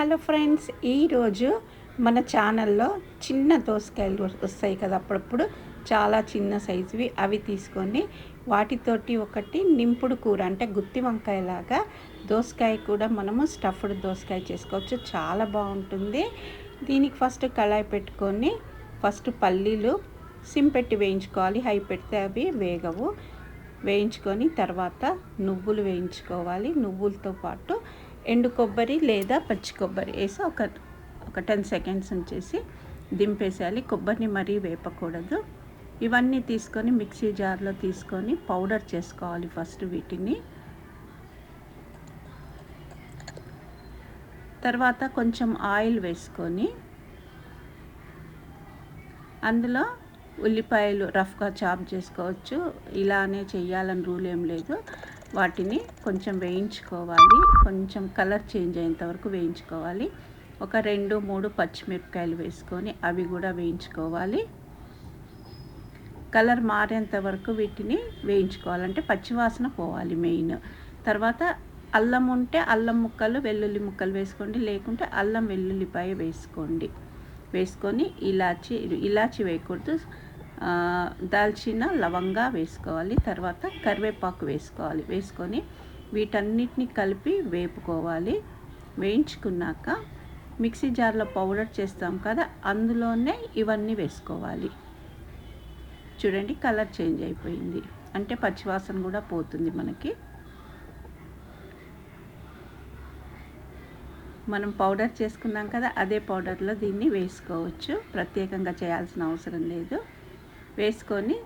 Hello friends ఈరోజు మన ఛానల్లో చిన్న దోసకాయలు వస్తాయి కదా అప్పుడప్పుడు. చాలా చిన్న సైజువి. అవి తీసుకొని వాటితోటి ఒకటి నింపుడు కూర అంటే గుత్తి వంకాయలాగా దోసకాయ కూడా మనము స్టఫ్డ్ దోసకాయ చేసుకోవచ్చు. చాలా బాగుంటుంది. దీనికి ఫస్ట్ కళాయి పెట్టుకొని ఫస్ట్ పల్లీలు సిమ్ పెట్టి వేయించుకోవాలి. హై పెడితే అవి వేగవు. వేయించుకొని తర్వాత నువ్వులు వేయించుకోవాలి. నువ్వులతో పాటు ఎండు కొబ్బరి లేదా పచ్చి కొబ్బరి వేసి ఒక ఒక టెన్ సెకండ్స్ ఉంచేసి దింపేసేయాలి. కొబ్బరిని మరీ వేపకూడదు. ఇవన్నీ తీసుకొని మిక్సీ జార్లో తీసుకొని పౌడర్ చేసుకోవాలి ఫస్ట్ వీటిని. తర్వాత కొంచెం ఆయిల్ వేసుకొని అందులో ఉల్లిపాయలు రఫ్గా చాప్ చేసుకోవచ్చు. ఇలానే చేయాలని రూల్ ఏం లేదు. వాటిని కొంచెం వేయించుకోవాలి. కొంచెం కలర్ చేంజ్ అయ్యేంత వరకు వేయించుకోవాలి. ఒక రెండు మూడు పచ్చిమిరపకాయలు వేసుకొని అవి కూడా వేయించుకోవాలి. కలర్ మారేంత వరకు వీటిని వేయించుకోవాలంటే పచ్చివాసన పోవాలి మెయిన్. తర్వాత అల్లం ఉంటే అల్లం ముక్కలు వెల్లుల్లి ముక్కలు వేసుకోండి. లేకుంటే అల్లం వెల్లుల్లిపాయ వేసుకోండి. వేసుకొని ఇలాచి ఇలాచి వేయకూడదు. దాల్చిన లవంగా వేసుకోవాలి. తర్వాత కరివేపాకు వేసుకోవాలి. వేసుకొని వీటన్నిటిని కలిపి వేపుకోవాలి. వేయించుకున్నాక మిక్సీ జార్లో పౌడర్ చేస్తాం కదా అందులోనే ఇవన్నీ వేసుకోవాలి. చూడండి కలర్ చేంజ్ అయిపోయింది. అంటే పచ్చివాసన కూడా పోతుంది మనకి. మనం పౌడర్ చేసుకున్నాం కదా అదే పౌడర్లో దీన్ని వేసుకోవచ్చు. ప్రత్యేకంగా చేయాల్సిన అవసరం లేదు. వేసుకొని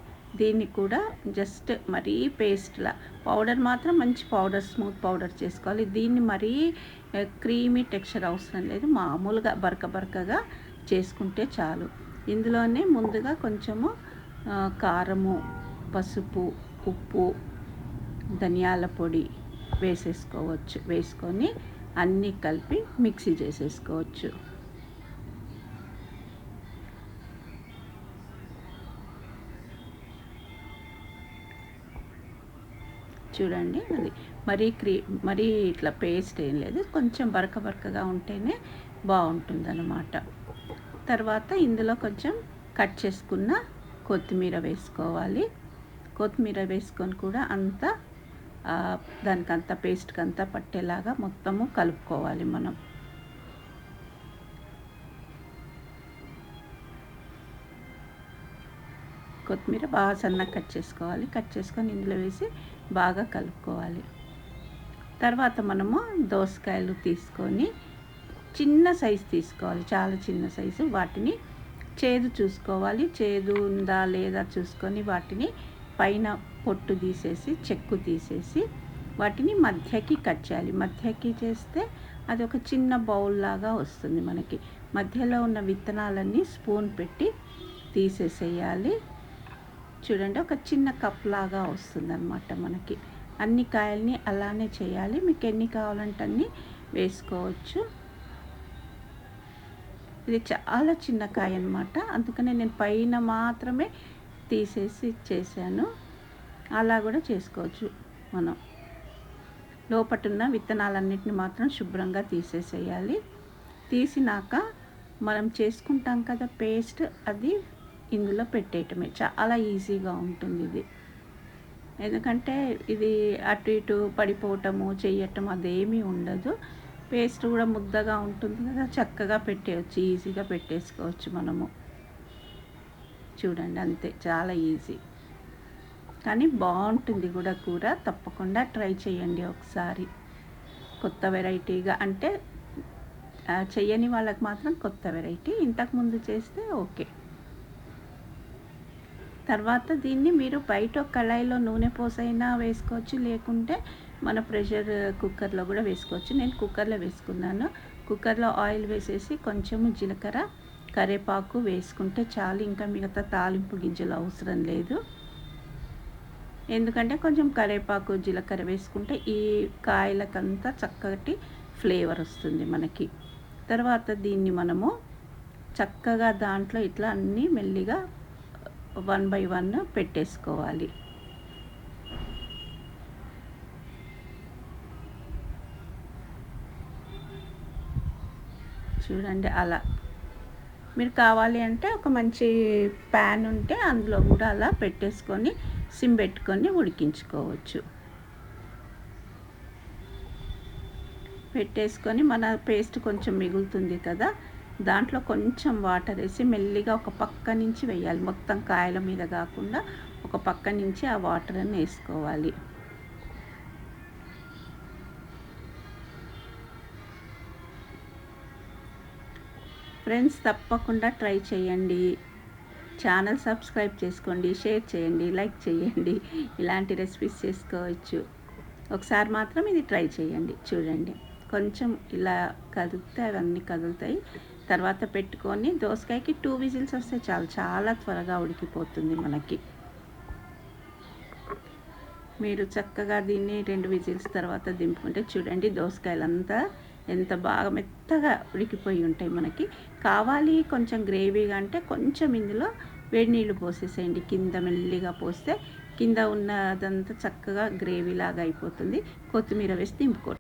దీన్ని కూడా జస్ట్ మరీ పేస్ట్లా పౌడర్ మాత్రం మంచి పౌడర్ స్మూత్ పౌడర్ చేసుకోవాలి. దీన్ని మరీ క్రీమీ టెక్స్చర్ అవసరం లేదు. మామూలుగా బరక బరకగా చేసుకుంటే చాలు. ఇందులోనే ముందుగా కొంచెము కారము పసుపు ఉప్పు ధనియాల పొడి వేసేసుకోవచ్చు. వేసుకొని అన్నీ కలిపి మిక్సీ చేసేసుకోవచ్చు. చూడండి. అది మరీ క్రీ మరీ ఇట్లా పేస్ట్ ఏం లేదు. కొంచెం బరక బరకగా ఉంటేనే బాగుంటుంది తర్వాత ఇందులో కొంచెం కట్ చేసుకున్న కొత్తిమీర వేసుకోవాలి. కొత్తిమీర వేసుకొని కూడా అంతా దానికంత పేస్ట్కి అంతా పట్టేలాగా మొత్తము కలుపుకోవాలి మనం. కొత్తిమీర బాగా సన్నగా కట్ చేసుకోవాలి. కట్ చేసుకొని ఇందులో వేసి బాగా కలుపుకోవాలి. తర్వాత మనము దోసకాయలు తీసుకొని చిన్న సైజు తీసుకోవాలి. చాలా చిన్న సైజు. వాటిని చేదు చూసుకోవాలి. చేదు ఉందా లేదా చూసుకొని వాటిని పైన పొట్టు తీసేసి చెక్కు తీసేసి వాటిని మధ్యకి కట్ చేయాలి. మధ్యకి చేస్తే అది ఒక చిన్న బౌల్ లాగా వస్తుంది మనకి. మధ్యలో ఉన్న విత్తనాలన్నీ స్పూన్ పెట్టి తీసేసేయాలి. చూడండి ఒక చిన్న కప్ లాగా వస్తుంది మనకి. అన్ని కాయల్ని అలానే చేయాలి. మీకు ఎన్ని కావాలంటే అన్నీ వేసుకోవచ్చు. ఇది చాలా చిన్న కాయ అనమాట అందుకనే నేను పైన మాత్రమే తీసేసి చేశాను. అలా కూడా చేసుకోవచ్చు మనం. లోపటున్న విత్తనాలన్నిటిని మాత్రం శుభ్రంగా తీసేసేయాలి. తీసినాక మనం చేసుకుంటాం కదా పేస్ట్ అది ఇందులో పెట్టేయటమే. చాలా ఈజీగా ఉంటుంది ఇది. ఎందుకంటే ఇది అటు ఇటు పడిపోవటము చేయటం అదేమీ ఉండదు. పేస్ట్ కూడా ముద్దగా ఉంటుంది కదా చక్కగా పెట్టేయచ్చు ఈజీగా పెట్టేసుకోవచ్చు మనము. చూడండి అంతే చాలా ఈజీ. కానీ బాగుంటుంది కూడా కూర తప్పకుండా ట్రై చేయండి ఒకసారి. కొత్త వెరైటీగా అంటే చేయని వాళ్ళకి మాత్రం కొత్త వెరైటీ. ఇంతకుముందు చేస్తే ఓకే. తర్వాత దీన్ని మీరు బయట కళాయిలో నూనె పోసైనా వేసుకోవచ్చు లేకుంటే మన ప్రెషర్ కుక్కర్లో కూడా వేసుకోవచ్చు. నేను కుక్కర్లో వేసుకున్నాను. కుక్కర్లో ఆయిల్ వేసేసి కొంచెము జీలకర్ర కరేపాకు వేసుకుంటే చాలు ఇంకా మిగతా తాలింపు గింజలు అవసరం లేదు. ఎందుకంటే కొంచెం కరేపాకు జీలకర్ర వేసుకుంటే ఈ కాయలకంతా చక్కటి ఫ్లేవర్ వస్తుంది మనకి. తర్వాత దీన్ని మనము చక్కగా దాంట్లో ఇట్లా అన్నీ మెల్లిగా వన్ బై వన్ పెట్టేసుకోవాలి. చూడండి అలా. మీరు కావాలి అంటే ఒక మంచి ప్యాన్ ఉంటే అందులో కూడా అలా పెట్టేసుకొని సిమ్ పెట్టుకొని ఉడికించుకోవచ్చు. పెట్టేసుకొని మన పేస్ట్ కొంచెం మిగులుతుంది కదా దాంట్లో కొంచెం వాటర్ వేసి మెల్లిగా ఒక పక్క నుంచి వేయాలి. మొత్తం కాయల మీద కాకుండా ఒక పక్క నుంచి ఆ వాటర్ని వేసుకోవాలి. ఫ్రెండ్స్ తప్పకుండా ట్రై చేయండి. ఛానల్ సబ్స్క్రైబ్ చేసుకోండి షేర్ చేయండి లైక్ చేయండి. ఇలాంటి రెసిపీస్ చేసుకోవచ్చు. ఒకసారి మాత్రం ఇది ట్రై చేయండి. చూడండి. కొంచెం ఇలా కదిలితే అవన్నీ కదులుతాయి. తర్వాత పెట్టుకొని దోసకాయకి టూ విజిల్స్ వస్తే చాలు. చాలా త్వరగా ఉడికిపోతుంది మనకి. మీరు చక్కగా దీన్ని రెండు విజిల్స్ తర్వాత దింపుకుంటే చూడండి దోసకాయలంతా ఎంత బాగా మెత్తగా ఉడికిపోయి ఉంటాయి మనకి. కావాలి కొంచెం గ్రేవీగా అంటే కొంచెం ఇందులో వేడి నీళ్ళు పోసేసేయండి. కింద మెల్లిగా పోస్తే కింద ఉన్నదంతా చక్కగా గ్రేవీ లాగా అయిపోతుంది. కొత్తిమీర వేసి దింపుకోండి.